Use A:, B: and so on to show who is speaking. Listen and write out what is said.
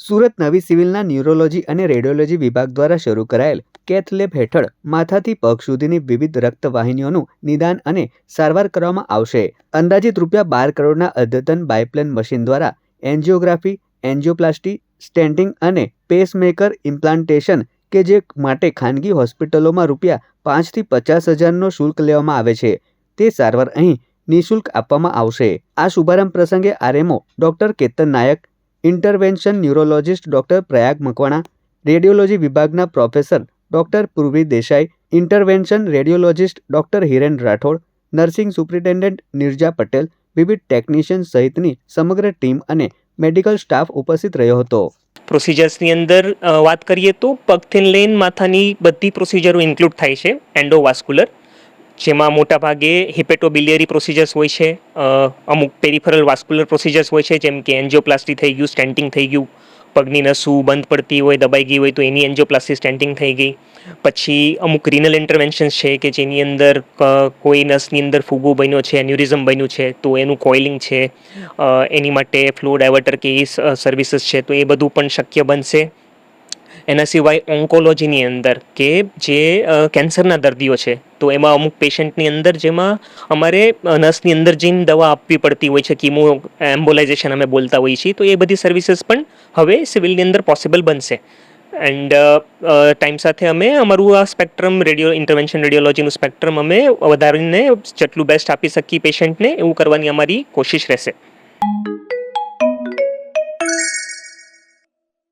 A: સુરત નવી સિવિલના ન્યુરોલોજી અને રેડિયોલોજી વિભાગ દ્વારા શરૂ કરાયેલ કેથલેબ હેઠળ માથાથી પગ સુધીની વિવિધ રક્તવાહિનીઓનું નિદાન અને સારવાર કરવામાં આવશે. અંદાજિત રૂપિયા બાર કરોડના અદ્યતન બાયપ્લેન મશીન દ્વારા એન્જિયોગ્રાફી, એન્જિયોપ્લાસ્ટી, સ્ટેન્ટિંગ અને પેસમેકર ઇમ્પ્લાન્ટેશન કે જે માટે ખાનગી હોસ્પિટલોમાં રૂપિયા પાંચથી પચાસ હજારનો શુલ્ક લેવામાં આવે છે. તે સારવાર અહીં નિઃશુલ્ક આપવામાં આવશે. આ શુભારંભ પ્રસંગે RMO doctor Ketan Nayak intervention neurologist doctor Prayag Makwana, radiology વિભાગના professor doctor Purvi Desai, intervention radiologist doctor Hiren Rathod, nursing superintendent Nirja Patel, વિવિધ ટેકનિશિયન સહિતની સમગ્ર ટીમ અને મેડિકલ સ્ટાફ ઉપસ્થિત રહ્યો હતો.
B: પ્રોસિજર્સની અંદર વાત કરીએ તો પગથીન લઈને માથાની બધી પ્રોસિજરો ઇન્ક્લુડ થાય છે એન્ડોવાસ્કુલર જેમાં મોટાભાગે હિપેટોબિલિયરી પ્રોસિજર્સ હોય છે અમુક પેરિફરલ વાસ્કુલર પ્રોસિજર્સ હોય છે, જેમ કે એન્જિયોપ્લાસ્ટી થઈ ગયું સ્ટેન્ટિંગ થઈ ગયું, પગની નસું બંધ પડતી હોય, દબાઈ ગઈ હોય તો એની એન્જિયોપ્લાસ્ટી સ્ટેન્ટિંગ થઈ ગઈ. પછી અમુક રિનલ ઇન્ટરવેન્શન્સ છે કે જેની અંદર કોઈ નસની અંદર ફૂગો બન્યો છે એન્યુરિઝમ બન્યું છે, તો એનું કોઇલિંગ છે એની માટે ફ્લો ડાયવર્ટર કે સર્વિસીસ છે, તો એ બધું પણ શક્ય બનશે. એના સિવાય ઓન્કોલોજીની અંદર કે જે કેન્સરના દર્દીઓ છે, તો એમાં અમુક પેશન્ટની અંદર જેમાં અમારે નર્સની અંદર જઈને દવા આપવી પડતી હોય છે, કીમો એમ્બોલાઇઝેશન અમે બોલતા હોઈએ છીએ, તો એ બધી સર્વિસીસ પણ હવે સિવિલની અંદર પોસિબલ બનશે. એન્ડ ટાઈમ સાથે અમે અમારું આ સ્પેક્ટ્રમ રેડિયો, ઇન્ટરવેન્શન રેડિયોલોજીનું સ્પેક્ટ્રમ અમે વધારીને જેટલું બેસ્ટ આપી શકીએ પેશન્ટને, એવું કરવાની અમારી કોશિશ રહેશે.